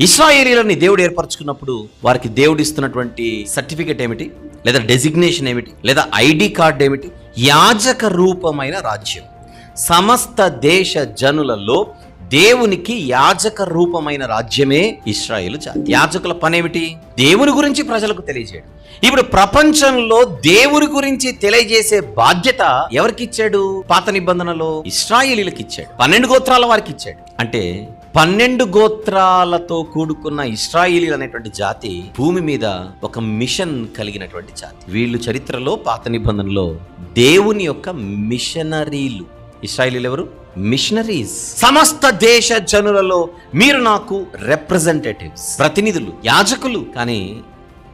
ఇస్రాయేలీలని దేవుడు ఏర్పరచుకున్నప్పుడు వారికి దేవుడు ఇస్తున్నటువంటి సర్టిఫికేట్ ఏమిటి? లేదా డెసిగ్నేషన్ ఏమిటి? లేదా ఐడి కార్డ్ ఏమిటి? యాజక రూపమైన రాజ్యం. సమస్త దేశ జనులలో దేవునికి యాజక రూపమైన రాజ్యమే ఇస్రాయేల్ జాతి. యాజకుల పనేమిటి? దేవుని గురించి ప్రజలకు తెలియజేయడం. ఇప్పుడు ప్రపంచంలో దేవుని గురించి తెలియజేసే బాధ్యత ఎవరికి ఇచ్చాడు పాత నిబంధనలో ఇస్రాయేలీలకు ఇచ్చాడు పన్నెండు గోత్రాల వారికి ఇచ్చాడు అంటే పన్నెండు గోత్రాలతో కూడుకున్న ఇస్రాయిలీలు అనేటువంటి జాతి భూమి మీద ఒక మిషన్ కలిగినటువంటి జాతి. వీళ్ళు చరిత్రలో పాత నిబంధనలో దేవుని యొక్క మిషనరీలు ఇస్రాయిలీలు ఎవరు మిషనరీస్ సమస్త దేశ జనులలో మీరు నాకు రిప్రజెంటేటివ్స్ ప్రతినిధులు యాజకులు. కానీ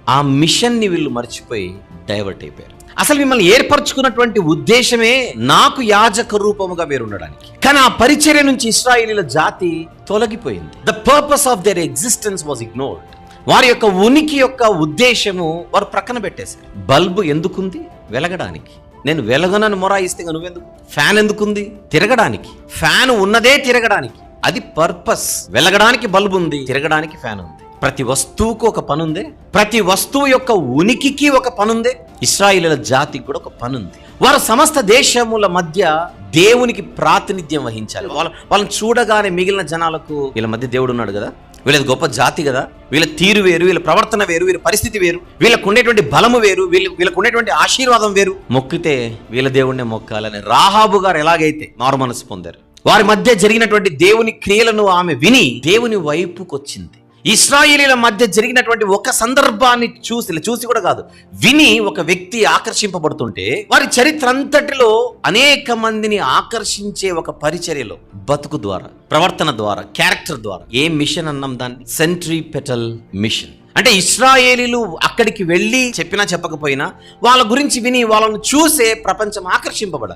ఆ మిషన్ని వీళ్ళు మర్చిపోయి డైవర్ట్ అయిపోయారు. అసలు మిమ్మల్ని ఏర్పరచుకున్నటువంటి ఉద్దేశమే నాకు యాజక రూపముగా మీరు ఉండడానికి కానీ ఆ పరిచర్య నుంచి ఇస్రాయేలీల జాతి తొలగిపోయింది. The purpose of their existence was ignored వారి యొక్క ఉనికి యొక్క ఉద్దేశము వారు ప్రక్కన పెట్టేశారు. బల్బు ఎందుకుంది? వెలగడానికి. నేను వెలగనని మొరాయిస్తే నువ్వెందుకు? ఫ్యాన్ ఎందుకుంది? తిరగడానికి. ఫ్యాన్ ఉన్నదే తిరగడానికి. అది పర్పస్. వెలగడానికి బల్బు ఉంది. తిరగడానికి ఫ్యాన్ ఉంది. ప్రతి వస్తువుకు ఒక పనుందే ప్రతి వస్తువు యొక్క ఉనికికి ఒక పనుందే ఇస్రాయిల జాతికి కూడా ఒక పనుంది వారు సమస్త దేశముల మధ్య దేవునికి ప్రాతినిధ్యం వహించాలి. వాళ్ళ వాళ్ళని చూడగానే మిగిలిన జనాలకు వీళ్ళ మధ్య దేవుడు ఉన్నాడు కదా? వీళ్ళది గొప్ప జాతి కదా. వీళ్ళ తీరు వేరు వీళ్ళ ప్రవర్తన వేరు వీళ్ళ పరిస్థితి వేరు వీళ్ళకు ఉండేటువంటి బలము వేరు వీళ్ళు వీళ్ళకు ఉండేటువంటి ఆశీర్వాదం వేరు. మొక్కితే వీళ్ళ దేవుణ్ణి మొక్కాలని రాహాబు గారు ఎలాగైతే మారు మనసు పొందారు వారి మధ్య జరిగినటువంటి దేవుని క్రియలను ఆమె విని దేవుని వైపుకొచ్చింది. ఇస్రాయేలీల మధ్య జరిగినటువంటి ఒక సందర్భాన్ని చూసి చూసి కూడా కాదు. విని ఒక వ్యక్తి ఆకర్షింపబడుతుంటే వారి చరిత్ర అంతటిలో అనేక మందిని ఆకర్షించే ఒక పరిచర్యలో బతుకు ద్వారా ప్రవర్తన ద్వారా క్యారెక్టర్ ద్వారా ఏ మిషన్ అన్నాం దాన్ని? Centripetal mission. అంటే ఇస్రాయేలీలు అక్కడికి వెళ్ళి చెప్పినా చెప్పకపోయినా వాళ్ళ గురించి విని వాళ్ళని చూసే ప్రపంచం ఆకర్షింపబడాలి.